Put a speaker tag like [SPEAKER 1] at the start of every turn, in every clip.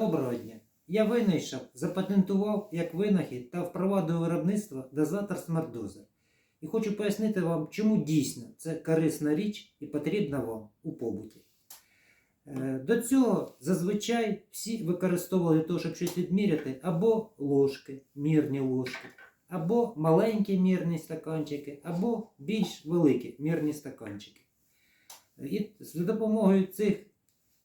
[SPEAKER 1] Доброго дня! Я винайшов, запатентував як винахід та впровадив виробництво дозатор смардоза. І хочу пояснити вам, чому дійсно це корисна річ і потрібна вам у побуті. Е, До цього зазвичай всі використовували для того, щоб щось відміряти, або ложки, мірні ложки, або маленькі мірні стаканчики, або більш великі мірні стаканчики. І за допомогою цих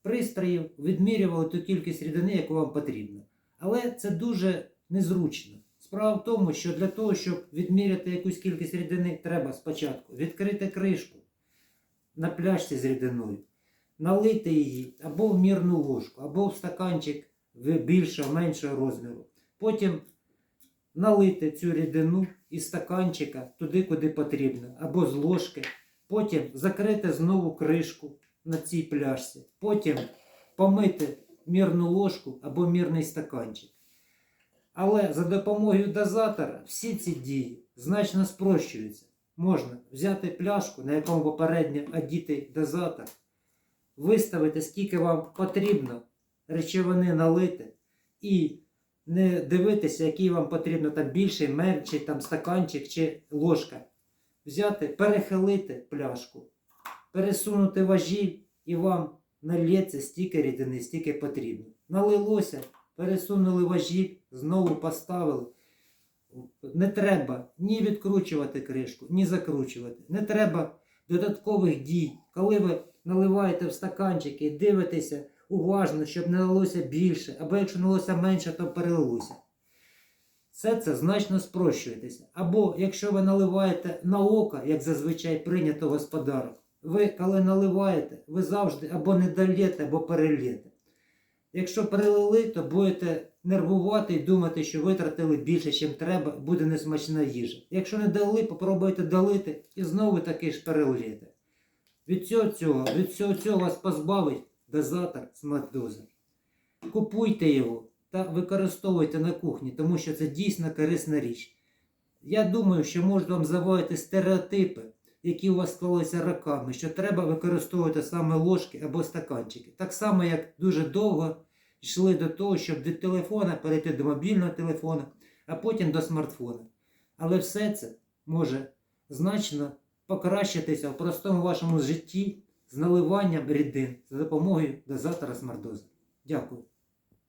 [SPEAKER 1] пристроїв відмірювали ту кількість рідини, яку вам потрібно. Але це дуже незручно. Справа в тому, що для того, щоб відміряти якусь кількість рідини, треба спочатку відкрити кришку на пляшці з рідиною, налити її або в мірну ложку, або в стаканчик більшого, меншого розміру. Потім налити цю рідину із стаканчика туди, куди потрібно, або з ложки. Потім закрити знову кришку на цій пляшці. Потім помити мірну ложку або мірний стаканчик. Але за допомогою дозатора всі ці дії значно спрощуються. Можна взяти пляшку, на якому попередньо одітий дозатор, виставити, скільки вам потрібно речовини налити, і не дивитися, який вам потрібно там більший, менший там стаканчик чи ложка. Взяти, перехилити пляшку, пересунути важіль і вам нальється стільки рідини, стільки потрібно. Налилося, пересунули важіль, знову поставили. Не треба ні відкручувати кришку, ні закручувати. Не треба додаткових дій. Коли ви наливаєте в стаканчики і дивитеся уважно, щоб не налилося більше, або якщо налилося менше, то перелилося. Все це значно спрощуєтеся. Або якщо ви наливаєте на око, як зазвичай прийнято господарок, ви коли наливаєте, ви завжди або не долєте, або перельєте. Якщо перелили, то будете нервувати і думати, що витратили більше, ніж треба, буде несмачна їжа. Якщо не дали, попробуйте долити і знову таки ж перелієте. Від цього цього, від всього цього вас позбавить дозатор смартдоза. Купуйте його та використовуйте на кухні, тому що це дійсно корисна річ. Я думаю, що можуть вам заводити стереотипи, які у вас склалися роками, що треба використовувати саме ложки або стаканчики. Так само, як дуже довго йшли до того, щоб від телефона перейти до мобільного телефона, а потім до смартфона. Але все це може значно покращитися в простому вашому житті з наливанням рідин за допомогою дозатора смартдоза. Дякую.